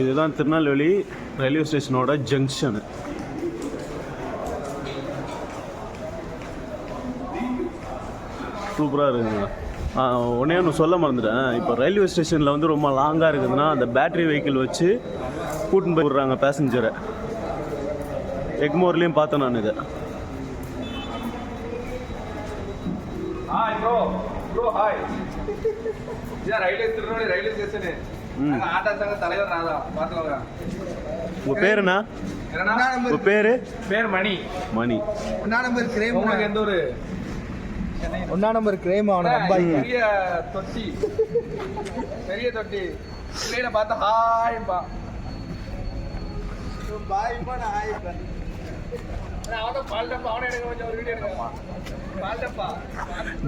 இதுதான் Tirunelveli railway ஸ்டேஷனோட junction சூப்பராக இருக்குங்க. உடனே ஒன்று சொல்ல மறந்துட்டேன். இப்போ ரயில்வே ஸ்டேஷனில் வந்து ரொம்ப லாங்காக இருக்குதுன்னா அந்த பேட்டரி வெஹிக்கிள் வச்சு கூட்டின்னு போய் விடுறாங்க பேசஞ்சரை எக்மோர்லேயும் பார்த்தேன் நான் இதை. Hi bro bro hi railway Tirunelveli railway station. தான். பார்த்துக்கோங்க. உங்கள் பேர் பேர்? பேர் மணி. மணி. ஒன்னா நம்பர் கிரேம். உங்களுக்கு எந்த ஒரு ஒன்னா நம்பர் கிரேம் அவனை பெரிய தொட்டி. பெரிய தொட்டி. பிள்ளையில பார்த்தா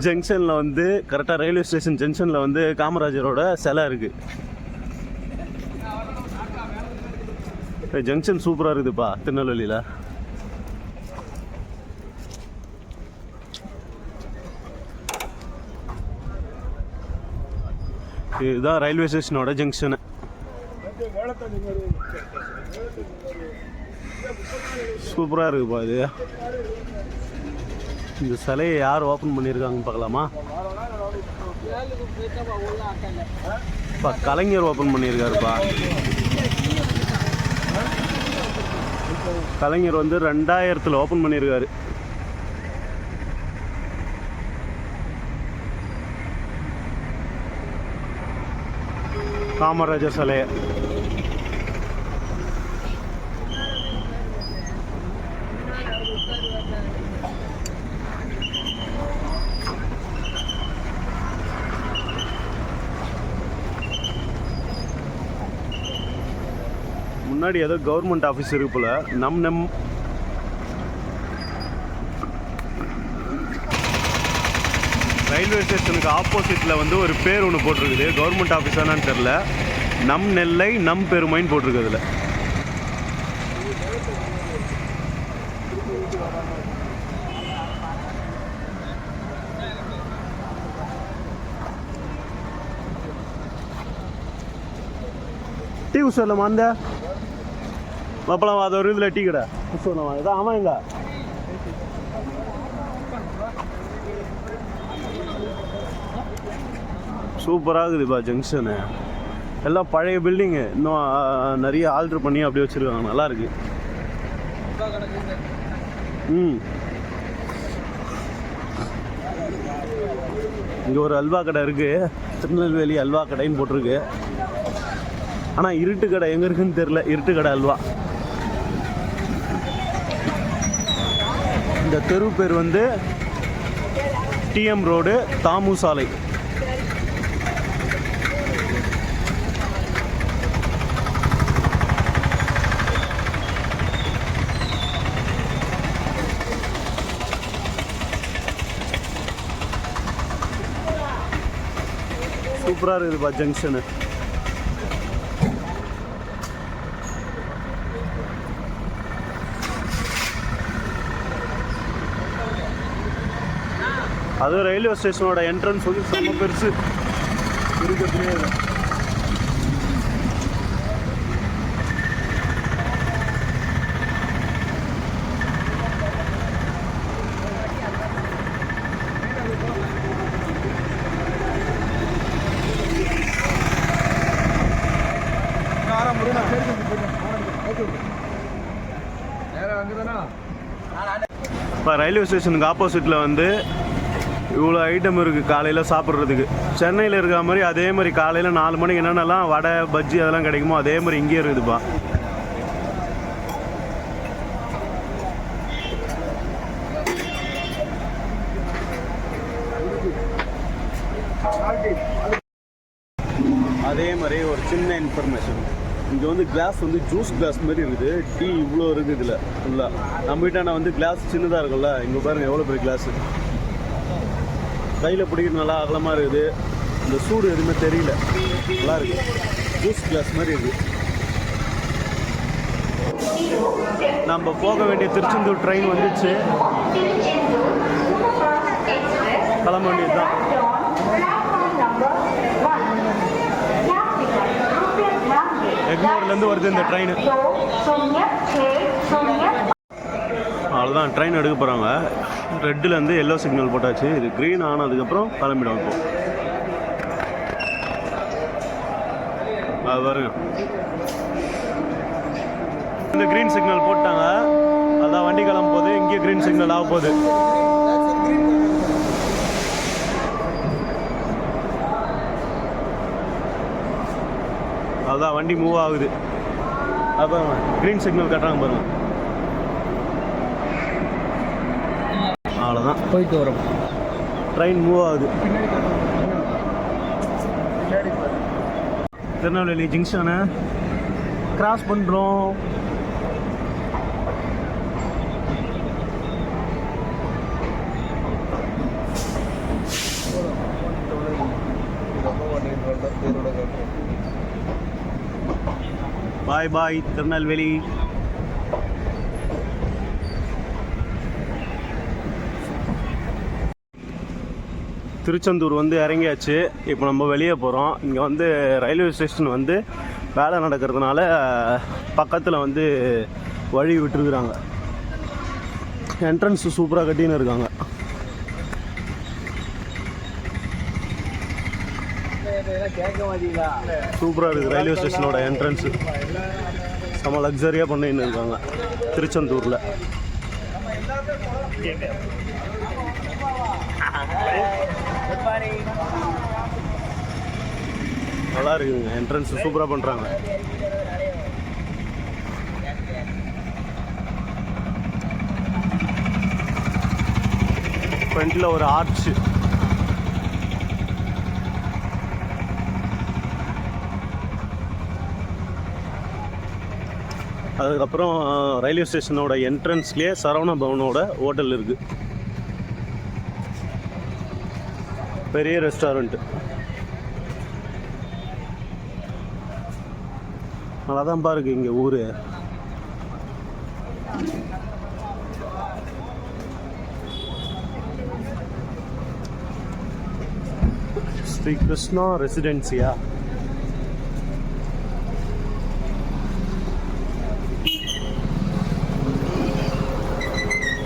ஜங்ஷனில் வந்து கரெக்டாக ரயில்வே ஸ்டேஷன் ஜங்ஷனில் வந்து காமராஜரோட சிலை இருக்குது ஜங்ஷன் சூப்பராக இருக்குதுப்பா திருநெல்வேலியில். இதுதான் ரயில்வே ஸ்டேஷனோட ஜங்ஷனு சூப்பராக இருக்குப்பா இது. இந்த சிலையை யார் ஓப்பன் பண்ணியிருக்காங்கன்னு பார்க்கலாமா? இப்போ கலைஞர் ஓப்பன் பண்ணியிருக்காருப்பா. கலைஞர் வந்து ரெண்டாயிரத்தில் ஓப்பன் பண்ணியிருக்காரு. காமராஜர் சிலையை. முன்னாடி ஏதோ கவர்மெண்ட் ஆஃபீஸ் இருக்கு நம் நம். ரயில்வே ஸ்டேஷனுக்கு ஆப்போசிட்டில் வந்து ஒரு பேர் ஒன்று போட்டிருக்குது. கவர்மெண்ட் ஆஃபீஸ் என்னன்னு தெரில நம் நெல்லை நம் பெருமைன்னு போட்டிருக்கு அதில். டீ குடிச்சிடலாமா அந்த மாப்பிளம் அது ஒரு இதில் டீ கடை. குடிச்சிடலாமா இதான் ஆமாம் எங்க சூப்பராக இருக்குதுப்பா ஜங்ஷனு எல்லாம் பழைய பில்டிங்கு இன்னும் நிறைய ஆல்ட்ரு பண்ணி அப்படியே வச்சுருக்காங்க. நல்லா இருக்கு. ம். இங்கே ஒரு அல்வா கடை இருக்குது திருநெல்வேலி அல்வா கடைன்னு போட்டிருக்கு. ஆனால் இருட்டு கடை எங்கே இருக்குன்னு தெரில இருட்டு கடை அல்வா. இந்த தெரு பேர் வந்து டிஎம் ரோடு தாமு சாலை. சூப்பராக இருக்குதுப்பா ஜங்ஷனு அதுவும் ரயில்வே ஸ்டேஷனோட என்ட்ரன்ஸ் வந்து செம்ம பெருசு. இருக்கிறதுலே இப்போ ரயில்வே ஸ்டேஷனுக்கு ஆப்போசிட்டில் வந்து இவ்வளோ ஐட்டம் இருக்குது காலையில் சாப்பிட்றதுக்கு. சென்னையில் இருக்கிற மாதிரி அதே மாதிரி காலையில் நாலு மணிக்கு என்னென்னலாம் வடை பஜ்ஜி அதெல்லாம் கிடைக்குமோ அதே மாதிரி இங்கேயே இருக்குதுப்பா. அதே மாதிரி ஒரு சின்ன இன்ஃபர்மேஷன் இங்கே வந்து கிளாஸ் வந்து ஜூஸ் கிளாஸ் மாதிரி இருக்குது. டீ இவ்வளோ இருக்குது இதில் ஃபுல்லாக நம்ம வீட்டான வந்து கிளாஸ் சின்னதாக இருக்கும்ல இங்கே பாருங்கள் எவ்வளோ பெரிய கிளாஸு கையில் பிடிக்கிறது நல்லா அகலமாக இருக்குது. இந்த சூடு எதுவுமே தெரியல. நல்லா இருக்கு. ஜூஸ் கிளாஸ் மாதிரி இருக்குது நம்ம போக வேண்டிய திருச்செந்தூர் ட்ரெயின் வந்துச்சு. கிளம்ப வேண்டியது தான் எக்மோர்லேருந்து வருது இந்த ட்ரெயின் அவ்வளோதான் ட்ரெயின் எடுக்க போகிறாங்க ரெட்டுலேருந்து எல்லோ சிக்னல் போட்டாச்சு. இது க்ரீன் ஆனதுக்கப்புறம் கிளம்பிடும் இப்போ. அது பாருங்க. இந்த க்ரீன் சிக்னல் போட்டாங்க. அதான் வண்டி கிளம்ப போகுது. இங்கேயே க்ரீன் சிக்னல் ஆக போகுது. அதுதான் வண்டி மூவ் ஆகுது. அதான் க்ரீன் சிக்னல் கட்டுறாங்க பாருங்கள் அவ்வளோதான் போயிட்டு வரோம். ட்ரெயின் மூவ் ஆகுது. திருநெல்வேலி ஜங்ஷனை கிராஸ் பண்ணுறோம் பாய் பாய் திருநெல்வேலி. திருச்செந்தூர் வந்து இறங்கியாச்சு. இப்போ நம்ம வெளியே போகிறோம் இங்கே வந்து ரயில்வே ஸ்டேஷன் வந்து வேலை நடக்கிறதுனால பக்கத்தில் வந்து வழி விட்டுருக்குறாங்க. என்ட்ரன்ஸ் சூப்பராக கட்டின்னு இருக்காங்க. சூப்பராக இருக்குது ரயில்வே ஸ்டேஷனோட என்ட்ரன்ஸு செம்ம லக்ஸரியாக பண்ணின்னு இருக்காங்க. திருச்செந்தூரில். நல்லா இருக்குங்க என்ட்ரன்ஸ் சூப்பராக பண்ணுறாங்க ஃப்ரண்ட்டில் ஒரு ஆர்ச்சு அதுக்கப்புறம் ரயில்வே ஸ்டேஷனோட என்ட்ரன்ஸ்லேயே சரவண பவனோட ஹோட்டல் இருக்குது பெரிய ரெஸ்டாரண்ட்டு நல்லா தான் பாருக்கு இங்கே ஊர். ஸ்ரீ கிருஷ்ணா ரெசிடென்சியா?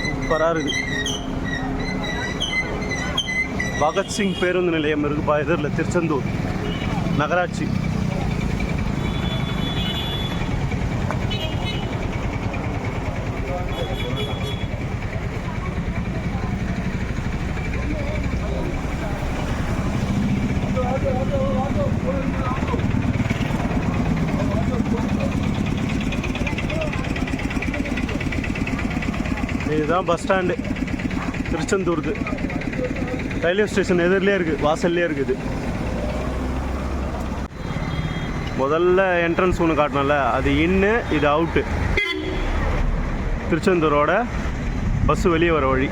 சூப்பராக இருக்குது பகத்சிங் பேருந்து நிலையம் இருக்குப்பா எதிரில் திருச்செந்தூர் நகராட்சி. இதுதான் பஸ் ஸ்டாண்டு திருச்செந்தூருக்கு. ரயில்வே ஸ்டேஷன் எதிரிலே இருக்குது வாசல்லே இருக்குது முதல்ல என்ட்ரன்ஸ் ஒன்று காட்டினல அது இன்னு இது அவுட்டு திருச்செந்தூரோட பஸ் வெளியே வர வழி.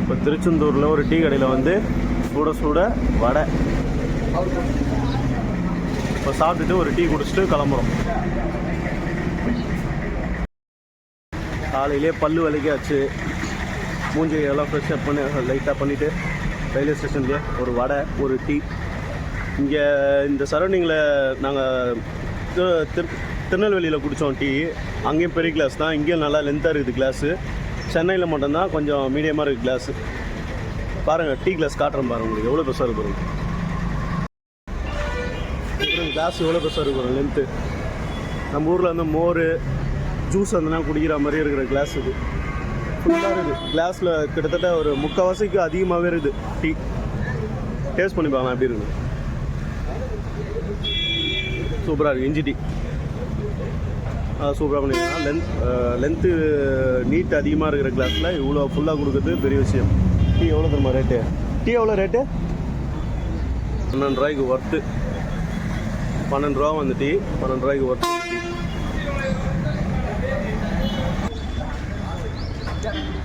இப்போ திருச்செந்தூரில் ஒரு டீ கடையில் வந்து சுட சுட வடை. இப்போ சாப்பிட்டுட்டு ஒரு டீ குடிச்சிட்டு கிளம்புறோம். காலையிலே பல்லு வலிக்காச்சு. மூஞ்சி எல்லாம் ஃப்ரெஷ் அப் பண்ணி லைட்டாக பண்ணிவிட்டு ரயில்வே ஸ்டேஷன்லேயே ஒரு வடை ஒரு டீ. இங்கே இந்த சரௌண்டிங்கில் நாங்கள் திருநெல்வேலியில் குடித்தோம் டீ. அங்கேயும் பெரிய கிளாஸ் தான். இங்கேயும் நல்லா லென்த்தாக இருக்குது கிளாஸு சென்னையில் மட்டும்தான் கொஞ்சம் மீடியமாக இருக்குது கிளாஸு பாருங்கள் டீ கிளாஸ் காட்டுறேன் பாருங்கள் உங்களுக்கு. எவ்வளோ பெருசாக இருக்கு கிளாஸ் எவ்வளோ பெருசாக இருக்கும் லென்த்து நம்ம ஊரில் வந்து மோர் ஜூஸ் அதெல்லாம் குடிக்கிற மாதிரி இருக்கிற கிளாஸ் இது. ஃபுல்லாக இருக்குது. கிளாஸில் கிட்டத்தட்ட ஒரு முக்கால்வாசிக்கு அதிகமாகவே இருக்குது. டீ டேஸ்ட் பண்ணி பாருங்க எப்படி இருக்குது சூப்பராக இருக்குது இஞ்சி டீ சூப்பராக பண்ணிக்கலாம். லென்த் லென்த்து நீட் அதிகமாக இருக்கிற கிளாஸில் இவ்வளோ ஃபுல்லாக கொடுக்குறது பெரிய விஷயம். டீ எவ்வளோ தருமா ரேட்டு டீ எவ்வளோ ரேட்டு பன்னெண்டு ரூபாய்க்கு ஒர்த்து பன்னெண்டு ரூபா வந்து டீ பன்னெண்டு ரூபாய்க்கு ஒர்த்து டீ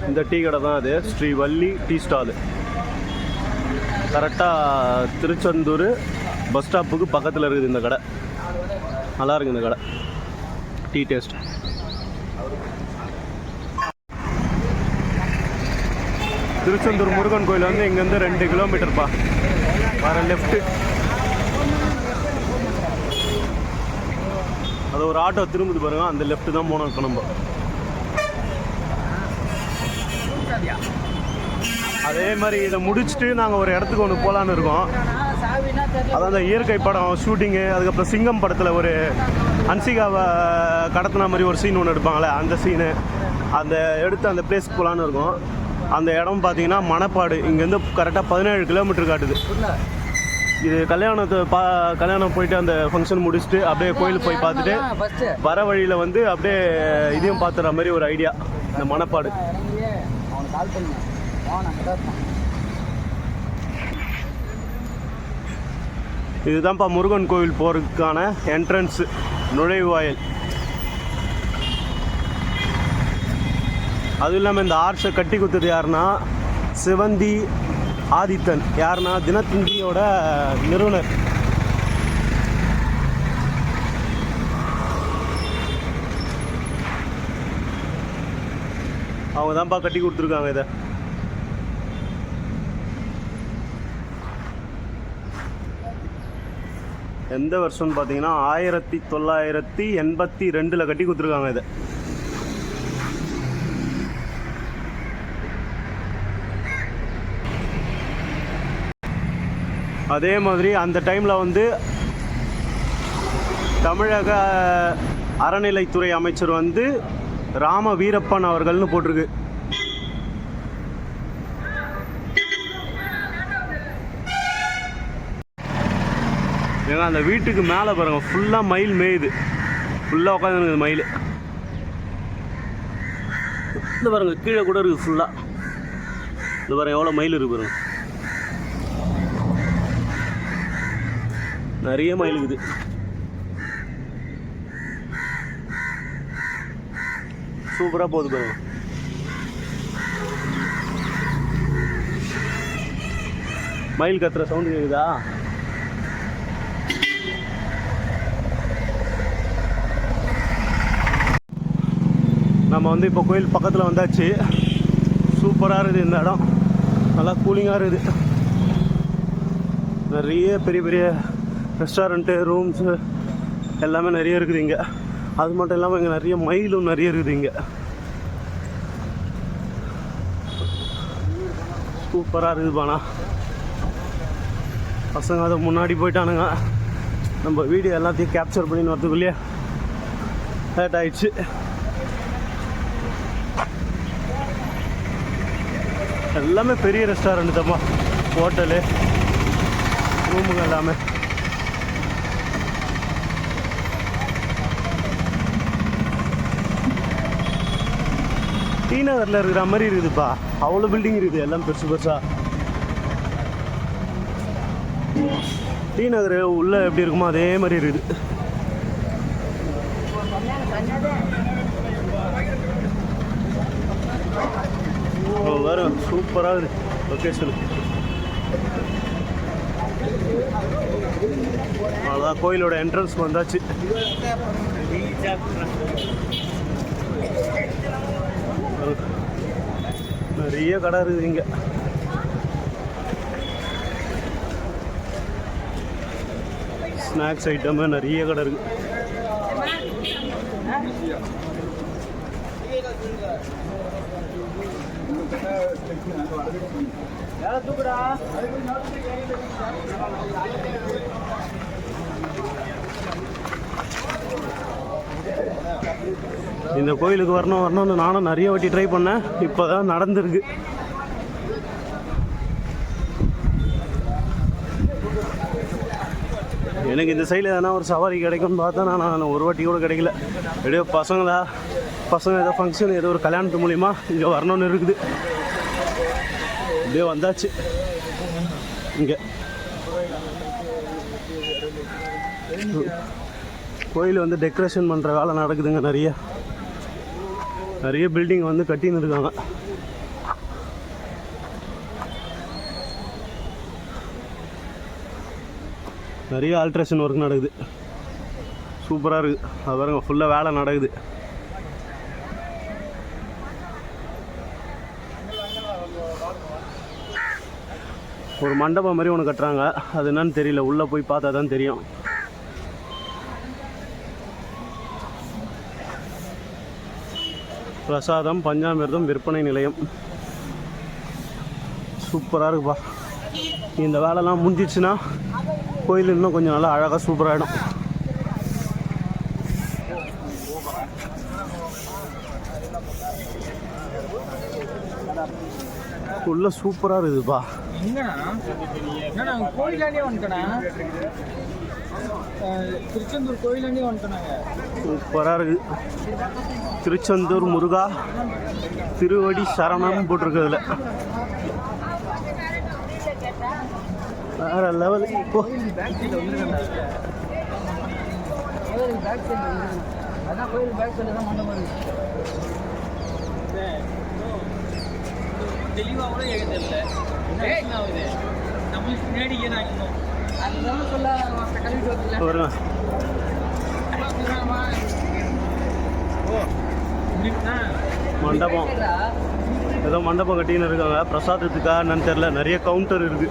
இந்த டீ கடை தான் அது. Sri Valli tea stall. கரெக்டாக திருச்செந்தூர் பஸ் ஸ்டாப்புக்கு பக்கத்தில் இருக்குது இந்த கடை. நல்லா இருக்கு இந்த கடை. டீ டேஸ்ட் திருச்செந்தூர் முருகன் கோயில் வந்து இங்கேருந்து ரெண்டு கிலோமீட்டர்ப்பா வர லெஃப்ட்டு அது ஒரு ஆட்டோ திரும்புது பாருங்க அந்த லெஃப்ட் தான் போனோம் இப்போ நம்ம. அதே மாதிரி இதை முடிச்சுட்டு நாங்கள் ஒரு இடத்துக்கு ஒன்று போகலான்னு இருக்கோம். அதான் அந்த இயற்கை படம் ஷூட்டிங்கு அதுக்கப்புறம் சிங்கம் படத்தில் ஒரு அன்சிகாவை கடத்தின மாதிரி ஒரு சீன் ஒன்று எடுப்பாங்களே அந்த சீனு அந்த எடுத்து அந்த பிளேஸ்க்கு போகலான்னு இருக்கோம். அந்த இடம் பார்த்தீங்கன்னா மணப்பாடு இங்கேருந்து கரெக்டாக பதினேழு கிலோமீட்டர் காட்டுது. இது கல்யாணத்தை பா கல்யாணம் போயிட்டு அந்த ஃபங்க்ஷன் முடிச்சுட்டு அப்படியே கோயிலுக்கு போய் பார்த்துட்டு வர வழியில் வந்து அப்படியே இதையும் பார்த்துற மாதிரி ஒரு ஐடியா இந்த மணப்பாடு இதுதான்ப்பா முருகன் கோவில் போகிறதுக்கான என்ட்ரன்ஸு நுழைவாயில் அதுவும் இல்லாமல் இந்த ஆர்ச்சை கட்டி கொடுத்தது யாருன்னா சிவந்தி ஆதித்தன். யாருன்னா தினத்தந்தியோட நிறுவனர். அவங்க தான்ப்பா கட்டி கொடுத்துருக்காங்க இதை. எந்த வருஷம்னு பார்த்தீங்கன்னா ஆயிரத்தி தொள்ளாயிரத்தி எண்பத்தி ரெண்டில் கட்டி கொடுத்துருக்காங்க இதை. அதே மாதிரி அந்த டைமில் வந்து தமிழக அறநிலைத்துறை அமைச்சர் வந்து ராம வீரப்பன் அவர்கள்னு போட்டிருக்கு. ஏன்னா அந்த வீட்டுக்கு மேலே பாருங்க ஃபுல்லாக மயில் மேயுது. ஃபுல்லாக உட்காந்துருக்குது மயில். இந்த பாருங்க கீழே கூட இருக்குது ஃபுல்லாக இந்த பாருங்க எவ்வளோ மயில் இருக்கு பாருங்க. நிறைய மயில் இருக்குது. சூப்பராக போகுது பாருங்க. மயில் கத்துற சவுண்டு கேக்குதா? நம்ம வந்து இப்போ கோயில் பக்கத்தில் வந்தாச்சு. சூப்பராக இருக்குது இந்த இடம். நல்லா கூலிங்காக இருக்குது. நிறைய பெரிய பெரிய ரெஸ்டாரண்ட்டு ரூம்ஸு எல்லாமே நிறைய இருக்குது இங்கே. அது மட்டும் இல்லாமல் இங்கே நிறைய மயிலும் நிறைய இருக்குது இங்கே. சூப்பராக இருக்குது பானா. பசங்க அதை முன்னாடி போயிட்டானுங்க. நம்ம வீடியோ எல்லாத்தையும் கேப்சர் பண்ணின்னு வரதுக்குள்ளேயே லேட் ஆயிடுச்சு. எல்லாமே பெரிய ரெஸ்டாரண்ட் தான்ப்பா. ஹோட்டலு ரூமுங்க எல்லாமே. ஸ்ரீநகரில் இருக்கிற மாதிரி இருக்குதுப்பா. அவ்வளோ பில்டிங் இருக்குது. எல்லாம் பெருசு பெருசாக டி நகர் எப்படி இருக்குமோ அதே மாதிரி இருக்குது. வரும் சூப்பராக இருக்குது லொக்கேஷன் அதான் கோயிலோட என்ட்ரன்ஸ் வந்தாச்சு. நிறைய கடை இருக்குது இங்கே. ஸ்நாக்ஸ் ஐட்டம் நிறைய கடை இருக்கு. இந்த கோயிலுக்கு வரணும் வரணும்னு நானும் நிறைய வாட்டி ட்ரை பண்ணேன். இப்போ தான் நடந்திருக்கு. எனக்கு இந்த சைடில் எதனா ஒரு சவாரி கிடைக்கும்னு பார்த்தா நான் நான் ஒரு வாட்டி கூட கிடைக்கல. எப்படியோ பசங்களா பசங்க ஏதோ ஃபங்க்ஷன் ஏதோ ஒரு கல்யாணத்து மூலிமா இங்கே வரணும்னு இருக்குது. இப்படியே வந்தாச்சு. இங்கே. கோயில் வந்து டெக்கரேஷன் பண்ணுற வேலை நடக்குதுங்க நிறைய. நிறைய பில்டிங் வந்து கட்டின்னு இருக்காங்க நிறைய ஆல்ட்ரேஷன் ஒர்க் நடக்குது. சூப்பராக இருக்குது அது பாருங்க ஃபுல்லாக வேலை நடக்குது. ஒரு மண்டபம் மாதிரி ஒன்று கட்டுறாங்க. அது என்னன்னு தெரியல. உள்ளே போய் பார்த்தா தான் தெரியும். பிரசாதம் பஞ்சாமிர்தம் விற்பனை நிலையம். சூப்பராக இருக்குப்பா. இந்த வேலைலாம் முடிஞ்சிச்சுன்னா கோயில் இன்னும் கொஞ்சம் நல்லா அழகாக சூப்பராகிடும் உள்ள சூப்பராக இருக்குதுப்பா. சூப்பராக இருக்குது திருச்செந்தூர் முருகா திருவடி சரணம் போட்டிருக்கிறதுல வேற லெவல் இப்போ தெளிவாக கூட ஆகுது நம்மளுக்கு முன்னாடி ஏன் ஆகணும் அதுதான் சொல்ல மண்டபம். ஏதோ மண்டபம் கட்டின்னு இருக்காங்க. பிரசாதத்துக்கா என்னன்னு தெரில நிறைய கவுண்டர் இருக்கு.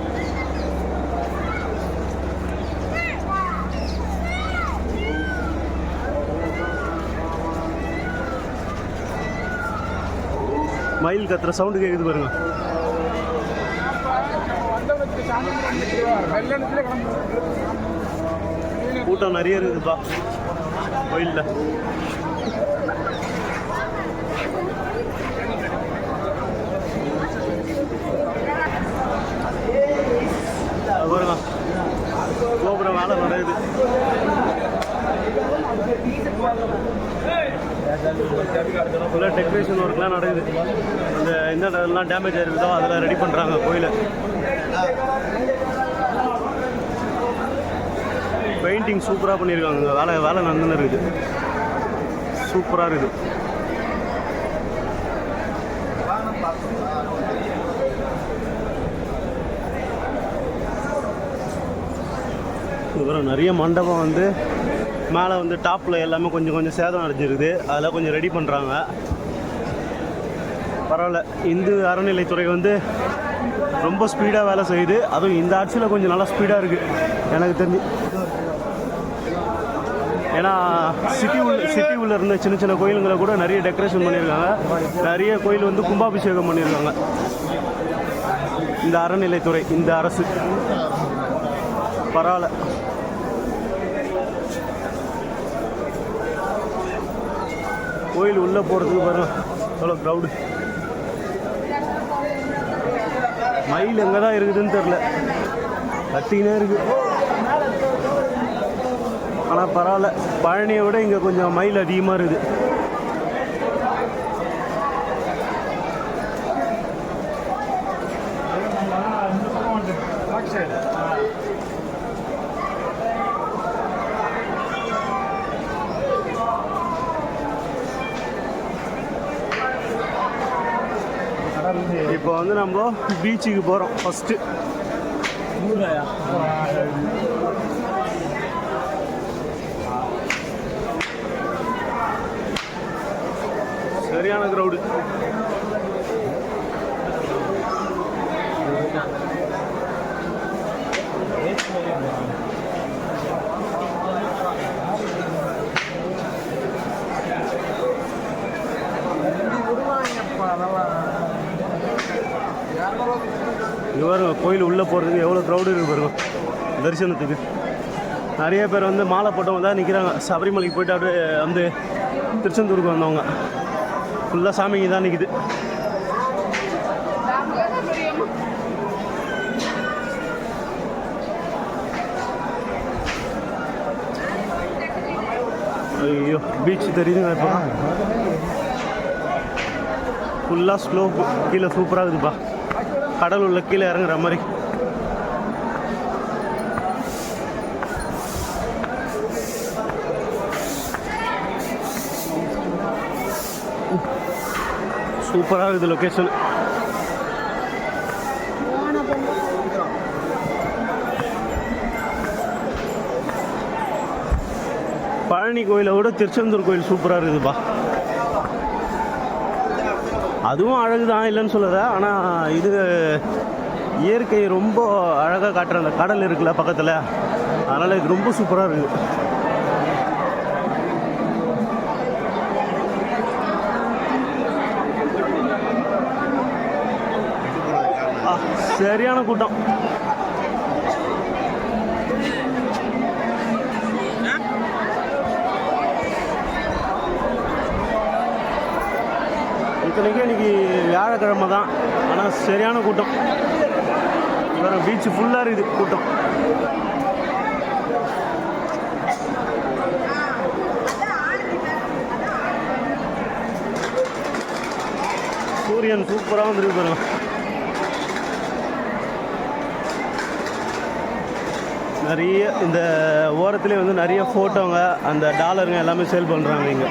மயில் கத்துற சவுண்டு கேக்குது பாருங்க. கூட்டம் நிறைய இருக்குதுப்பா கோயிலில் பாருங்க கோபுரம் வேலை நடக்குது ஃபுல்லாக ஒர்க்லாம் நடக்குது. அந்த எந்த இடம்லாம் டேமேஜ் ஆயிருக்குதோ அதெல்லாம் ரெடி பண்ணுறாங்க கோயிலை. பெயிண்டிங் சூப்பராக பண்ணியிருக்காங்க. வேலை வேலை நடந்துன்னு இருக்குது. சூப்பராக இருக்குது. அப்புறம் நிறைய மண்டபம் வந்து மேலே வந்து டாப்பில் எல்லாமே கொஞ்சம் கொஞ்சம் சேதம் அடைஞ்சிருக்குது. அதெல்லாம் கொஞ்சம் ரெடி பண்ணுறாங்க பரவாயில்ல. இந்து அறநிலைத்துறை வந்து ரொம்ப ஸ்பீடாக வேலை செய்யுது. அதுவும் இந்த ஆட்சியில் கொஞ்சம் நல்லா ஸ்பீடாக இருக்குது எனக்கு தெரிஞ்சு. ஏன்னா சிட்டி உள்ள சிட்டி உள்ள இருந்த சின்ன சின்ன கோயிலுங்களை கூட நிறைய டெக்கரேஷன் பண்ணியிருக்காங்க. நிறைய கோயில் வந்து கும்பாபிஷேகம் பண்ணியிருக்காங்க. இந்த அறநிலைத்துறை இந்த அரசு. பரவாயில்ல. கோயில் உள்ளே போகிறதுக்கு பாருங்கள் எவ்வளோ க்ரௌடு மயில் எங்கே தான் இருக்குதுன்னு தெரில கத்தினே இருக்கு. ஆனால் பரவாயில்ல. பழனியை விட இங்கே கொஞ்சம் மயில் அதிகமாக இருக்குது இப்போ வந்து நம்ம பீச்சுக்கு போகிறோம் ஃபஸ்ட்டு சரியான க்ரௌடு இங்க கோயில் உள்ளே போகிறதுக்கு எவ்வளோ க்ரௌடு இருக்கு தரிசனத்துக்கு. நிறைய பேர் வந்து மாலை போட்டவங்க தான் நிற்கிறாங்க சபரிமலைக்கு போயிட்டு அப்படியே வந்து திருச்செந்தூருக்கு வந்தவங்க. ஃபுல்லாக சாமிங்க தான் நிற்கிது ஐயோ பீச் தெரியுதுங்க இப்போ. ஃபுல்லாக ஸ்லோ கீழே சூப்பராக இருக்குதுப்பா. கடல் உள்ள கீழே இறங்குற மாதிரி. சூப்பராக இருக்குது லொக்கேஷன் பழனி கோயிலை விட திருச்செந்தூர் கோயில் சூப்பராக இருக்குதுப்பா. அதுவும் அழகு தான் இல்லைன்னு சொல்லலை. ஆனால் இது இயற்கை ரொம்ப அழகாக காட்டுற அந்த கடல் இருக்குல்ல பக்கத்தில். அதனால் இது ரொம்ப சூப்பராக இருக்குது சரியான கூட்டம். இத்தனைக்கும் இன்னைக்கு வியாழக்கிழமை தான். ஆனால் சரியான கூட்டம். வேறு பீச் ஃபுல்லாக இருக்குது கூட்டம். சூரியன் சூப்பராக வந்துருக்கு பாருங்க. நிறைய இந்த ஓரத்துலேயே வந்து நிறைய ஃபோட்டோங்க அந்த டாலருங்க எல்லாமே சேல் பண்ணுறாங்க இங்கே.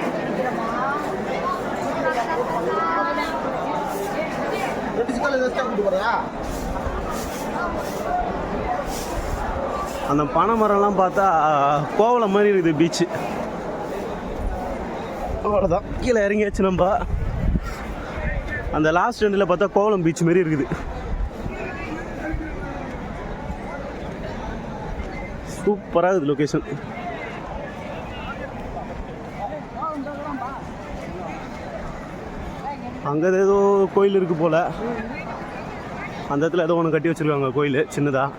அந்த பனை மரம்லாம் பார்த்தா கோவலம் மாதிரி இருக்குது பீச்சு அவ்வளோதான் கீழே இறங்கியாச்சு நம்ம. அந்த லாஸ்ட் எண்டில் பார்த்தா கோவலம் பீச் மாரி இருக்குது. சூப்பராக இருக்குது லொக்கேஷன் அங்கே ஏதோ கோயில் இருக்குது போல். அந்த இடத்துல ஏதோ ஒன்று கட்டி வச்சிருக்காங்க கோயில். சின்னதாக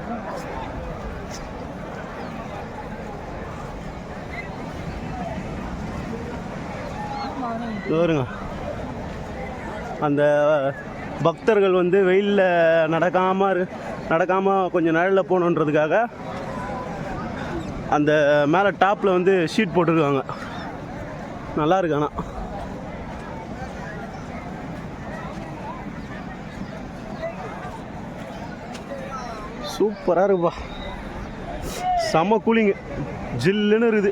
வருங்க அந்த பக்தர்கள் வந்து வெயிலில் நடக்காமல் இரு நடக்காமல் கொஞ்சம் நிழலில் போகணுன்றதுக்காக அந்த மேலே டாப்பில் வந்து ஷீட் போட்டிருக்காங்க. நல்லா இருக்கு ஆனால் சூப்பராக இருக்குப்பா. செம்ம கூலிங்கு ஜில்லுன்னு இருக்குது.